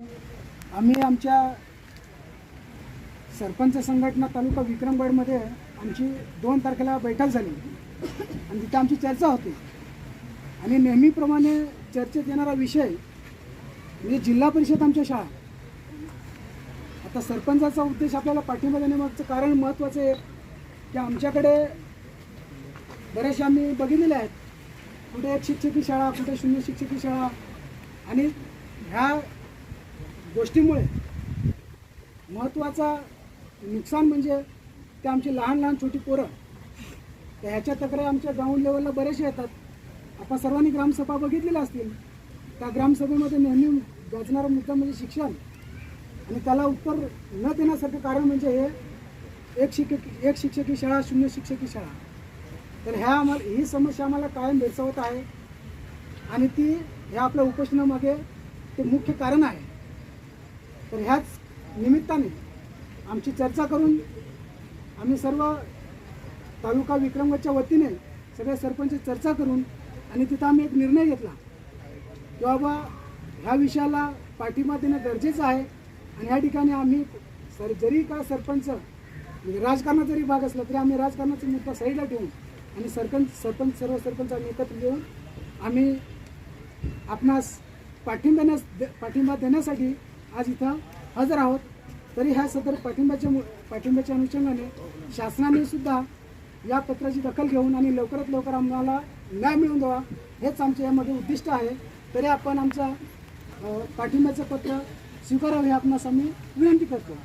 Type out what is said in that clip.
आम्ही आमच्या सरपंच संघटना तालुका विक्रमगडमध्ये आमची दोन तारखेला बैठक झाली. आणि तिथं आमची चर्चा होती. आणि नेहमीप्रमाणे चर्चेत येणारा विषय म्हणजे जिल्हा परिषद आमच्या शाळा. आता सरपंचाचा उद्देश आपल्याला पाठिंबा देण्यामागचं कारण महत्त्वाचं आहे. की आमच्याकडे बरेचसे आम्ही बघितलेले आहेत. कुठे एक शिक्षकी शाळा कुठे शून्य शिक्षकी शाळा. आणि ह्या गोष्टीमुळे महत्त्वाचा नुकसान म्हणजे ते आमची लहान लहान छोटी पोरं. तर ह्याच्या तक्रारी आमच्या ग्राउंड लेवलला बरेचसे येतात. आपण सर्वांनी ग्रामसभा बघितलेल्या असतील. त्या ग्रामसभेमध्ये नेहमी गाजणारा मुद्दा म्हणजे शिक्षण. आणि त्याला उत्तर न देण्यासारखं कारण म्हणजे हे एक शिक्षक एक शिक्षकी शाळा शून्य शिक्षकी शाळा. तर ह्या आम्हाला ही समस्या आम्हाला कायम भेडसावत आहे. आणि ती ह्या आपल्या उपोषणामागे ते मुख्य कारण आहे. तर ह्याच निमित्ताने आमची चर्चा करून आम्ही सर्व तालुका विक्रमगडच्या वतीने सगळे सरपंच चर्चा करून आणि तिथं आम्ही एक निर्णय घेतला की बाबा ह्या विषयाला पाठिंबा देणं गरजेचं आहे आणि ह्या ठिकाणी आम्ही सर जरी का सरपंच म्हणजे राजकारणात जरी भाग असला तरी आम्ही राजकारणाचा मुद्दा साईडला ठेवून आणि सरपंच सरपंच सर्व सरपंच आम्ही एकत्र येऊन आम्ही आपणास पाठिंबा देण्यास पाठिंबा देण्यासाठी आज इथं हजर आहोत. तरी ह्या सदर पाठिंब्याच्या मु- पाठिंब्याच्या अनुषंगाने शासनाने सुद्धा या पत्राची दखल घेऊन आणि लवकरात लवकर आम्हाला न्याय मिळवून द्यावा हेच आमच्या यामध्ये उद्दिष्ट आहे. तरी आपण आमचा पाठिंब्याचं पत्र स्वीकारावे हे आपणास आम्ही विनंती करतो.